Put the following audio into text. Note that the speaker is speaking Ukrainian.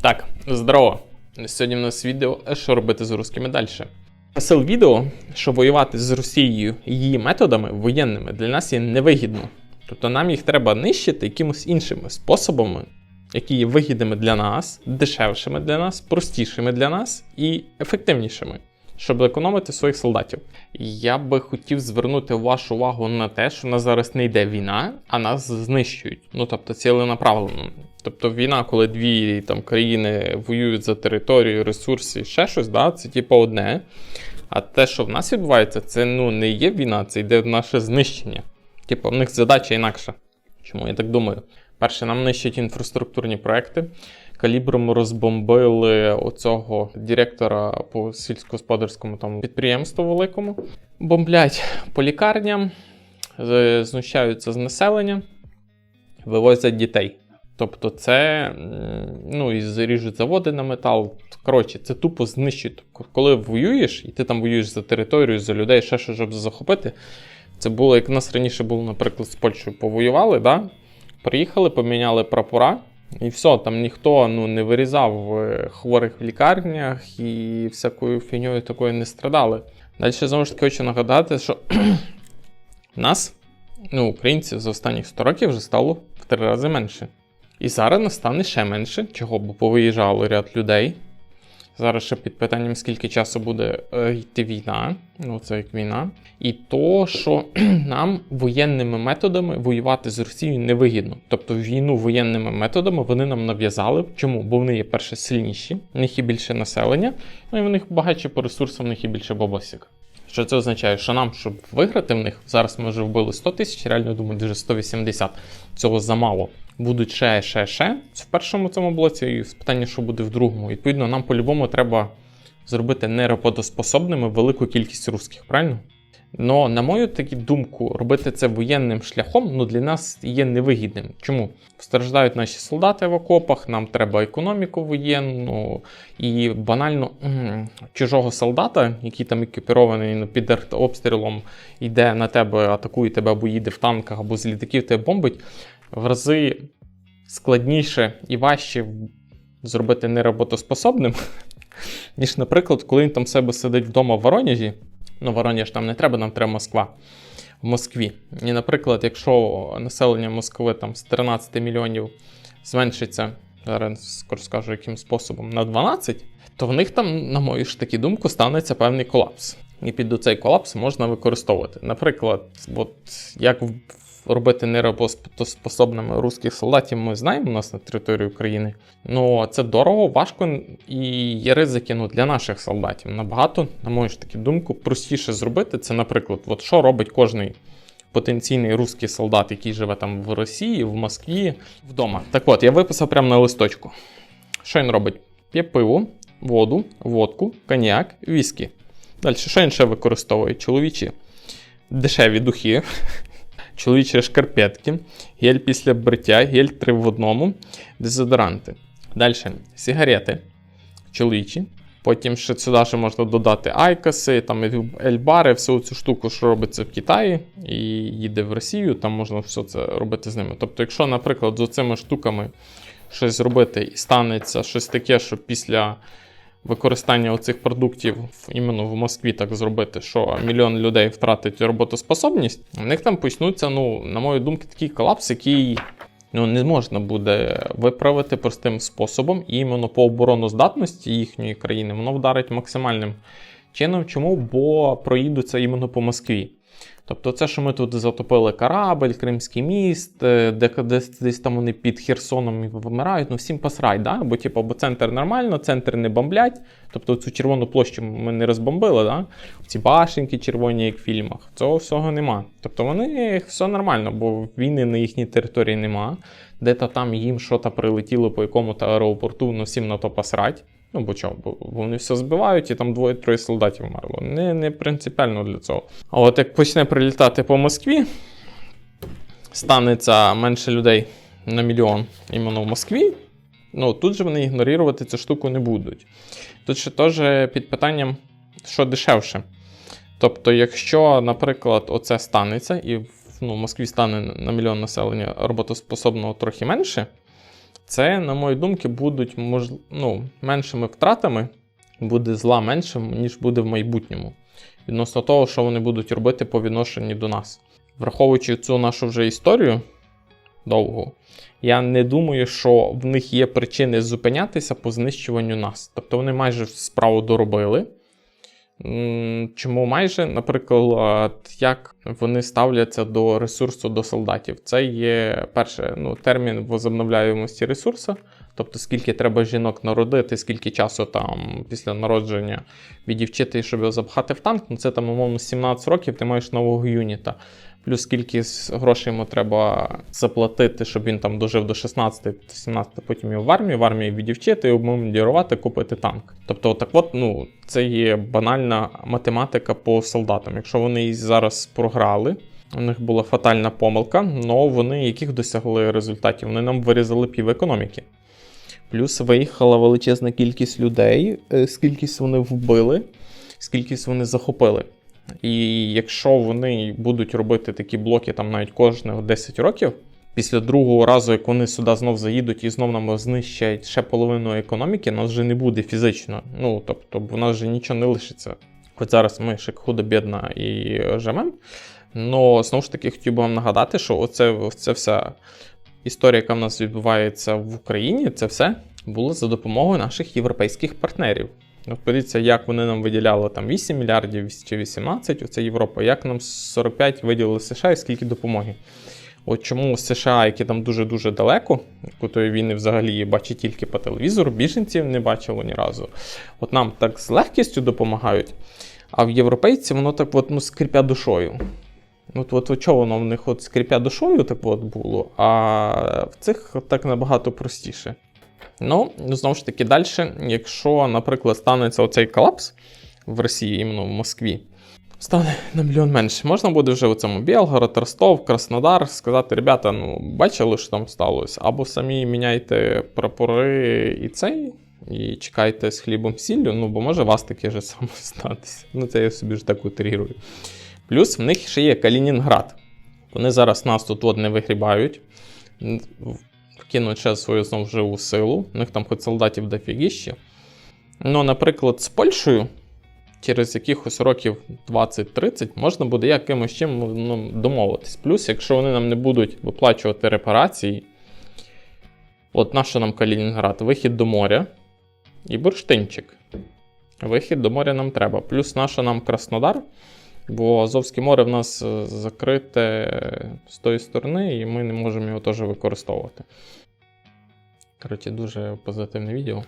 Так, здорово. Сьогодні в нас відео, що робити з русскими далі. Посил відео, що воювати з Росією її методами воєнними для нас є невигідно. Тобто нам їх треба нищити якимось іншими способами, які є вигідними для нас, дешевшими для нас, простішими для нас і ефективнішими, щоб економити своїх солдатів. Я би хотів звернути вашу увагу на те, що нас зараз не йде війна, а нас знищують. Ну тобто ціленаправлено. Тобто війна, коли дві там країни воюють за територію, ресурси, ще щось, да, це типу одне. А те, що в нас відбувається, це ну не є війна, це йде наше знищення. Типу, в них задача інакша. Чому я так думаю? Перше, нам нищать інфраструктурні проекти. Калібром розбомбили оцього директора по сільськогосподарському там підприємству великому. Бомблять по лікарням, знущаються з населення, вивозять дітей. Тобто, це ну і заріжуть заводи на метал. Коротше, це тупо знищують. Коли воюєш, і ти там воюєш за територію, за людей, ще що, щоб захопити. Це було, як в нас раніше було, наприклад, з Польщею повоювали, да? приїхали, поміняли прапора, і все, там ніхто ну, не вирізав хворих в лікарнях і всякою фігньою такою не страдали. Далі знову ж таки хочу нагадати, що нас, ну, українців, за останні 100 років вже стало в три рази менше. І зараз нас стане ще менше, чого бо повиїжджало ряд людей. Зараз ще під питанням, скільки часу буде е, йти війна, ну це як війна, і то, що нам воєнними методами воювати з Росією невигідно. Тобто війну воєнними методами вони нам нав'язали. Чому? Бо вони є перше сильніші, в них є більше населення, ну і в них багатші по ресурсам, в них є більше бабосик. Що це означає? Що нам, щоб виграти в них, зараз ми вже вбили 100 тисяч, реально думаю, дуже 180. Цього замало. Будуть ще, ще, ще в першому цьому блоці, і питання, що буде в другому. Відповідно, нам по-любому треба зробити нероботоспособними велику кількість русських, правильно? Но, на мою таку думку, робити це воєнним шляхом ну, для нас є невигідним. Чому? Страждають наші солдати в окопах, нам треба економіку воєнну, і банально чужого солдата, який там екіпірований ну, під обстрілом, йде на тебе, атакує тебе, або їде в танках, або з літаків тебе бомбить, в рази складніше і важче зробити нероботоспособним, ніж, наприклад, коли він там себе сидить вдома в Воронежі. Ну, Воронеж нам не треба, нам треба Москва. В Москві. І, наприклад, якщо населення Москви там з 13 мільйонів зменшиться, зараз скоро скажу, яким способом, на 12, то в них там, на мою ж таку думку, станеться певний колапс. І під цей колапс можна використовувати. Наприклад, от як в- робити неробоспособними русських солдатів, ми знаємо у нас на території України. Ну це дорого, важко і є ризики ну, для наших солдатів. Набагато, на мою ж таку думку, простіше зробити це, наприклад, от що робить кожний потенційний русський солдат, який живе там в Росії, в Москві, вдома. Так от, я виписав прямо на листочку. Що він робить? П'є пиво, воду, водку, коньяк, віскі. Далі, що він ще використовує? Чоловічі дешеві духи, чоловічі шкарпетки, гель після бриття, гель 3 в одному, дезодоранти. Далі сигарети чоловічі. Потім ще сюди ще можна додати айкоси, там ельбари, всю цю штуку, що робиться в Китаї, і їде в Росію, там можна все це робити з ними. Тобто, якщо, наприклад, з цими штуками щось зробити і станеться щось таке, що після використання оцих продуктів в- іменно в Москві так зробити, що мільйон людей втратить роботоспособність, у них там почнуться, ну, на мою думку, такий колапс, який ну, не можна буде виправити простим способом, і іменно по обороноздатності їхньої країни воно вдарить максимальним чином. Чому? Бо проїдуться іменно по Москві. Тобто, це, що ми тут затопили корабль, Кримський міст, е, де десь, десь там вони під Херсоном вмирають, ну всім посрать, да? бо, типу, бо центр нормально, центр не бомблять. Тобто цю червону площу ми не розбомбили, да? ці башенки червоні, як в фільмах. Цього всього нема. Тобто вони все нормально, бо війни на їхній території нема. Де-то там їм щось прилетіло по якому-то аеропорту, ну всім на то посрать. Ну, бо чого, бо вони все збивають, і там двоє-троє солдатів вмерло. Не, не принципіально для цього. А от як почне прилітати по Москві, станеться менше людей на мільйон іменно в Москві, ну тут же вони ігнорувати цю штуку не будуть. Тут ще теж під питанням, що дешевше. Тобто, якщо, наприклад, оце станеться, і в ну, в Москві стане на мільйон населення роботоспособного трохи менше, Це, на мою думку, будуть мож... ну, меншими втратами, буде зла меншим, ніж буде в майбутньому. Відносно того, що вони будуть робити по відношенню до нас. Враховуючи цю нашу вже історію довгу, я не думаю, що в них є причини зупинятися по знищуванню нас. Тобто вони майже справу доробили. Чому майже, наприклад, як вони ставляться до ресурсу до солдатів? Це є перше ну, термін возобновляємості ресурсу, тобто скільки треба жінок народити, скільки часу там після народження відівчити, щоб його запхати в танк. Ну це там, умовно, 17 років, ти маєш нового юніта. Плюс скільки грошей йому треба заплатити, щоб він там дожив до 16 17 потім його в армію, в армії відівчити, обмундірувати, купити танк. Тобто, отак от, ну, це є банальна математика по солдатам. Якщо вони її зараз програли, у них була фатальна помилка, але вони яких досягли результатів? Вони нам вирізали пів економіки. Плюс виїхала величезна кількість людей, е, скількись вони вбили, скількись вони захопили. І якщо вони будуть робити такі блоки там навіть кожних 10 років, після другого разу, як вони сюди знов заїдуть і знов нам знищать ще половину економіки, нас вже не буде фізично. Ну тобто, в нас вже нічого не лишиться. Хоч зараз ми ще худо-бідна і жемем. Но знову ж таки хотів би вам нагадати, що оце, це вся історія, яка в нас відбувається в Україні, це все було за допомогою наших європейських партнерів. От подивіться, як вони нам виділяли там 8 мільярдів чи 18, оце Європа, як нам 45 виділили США і скільки допомоги. От чому США, які там дуже-дуже далеко, якої війни взагалі бачить тільки по телевізору, біженців не бачило ні разу. От нам так з легкістю допомагають, а в європейці воно так от, ну, скрипя душою. От, от, от чого воно в них от скрипя душою так от було, а в цих так набагато простіше. Ну, знову ж таки, далі, якщо, наприклад, станеться оцей колапс в Росії, іменно в Москві, стане на мільйон менше. Можна буде вже у цьому Білгород, Ростов, Краснодар сказати: ребята, ну бачили, що там сталося? Або самі міняйте прапори і цей, і чекайте з хлібом сіллю, ну бо може вас таке ж саме статися. Ну, це я собі ж так утрірую. Плюс в них ще є Калінінград. Вони зараз нас тут от не вигрібають. Вкинуть ще свою знову живу силу. У них там хоч солдатів дофігіще. Ну, наприклад, з Польщею через якихось років 20-30 можна буде якимось чим ну, домовитись. Плюс, якщо вони нам не будуть виплачувати репарації, от нащо нам Калінінград? Вихід до моря і бурштинчик. Вихід до моря нам треба. Плюс наша нам Краснодар, бо Азовське море в нас е, закрите з тої сторони, і ми не можемо його теж використовувати. Коротше, дуже позитивне відео.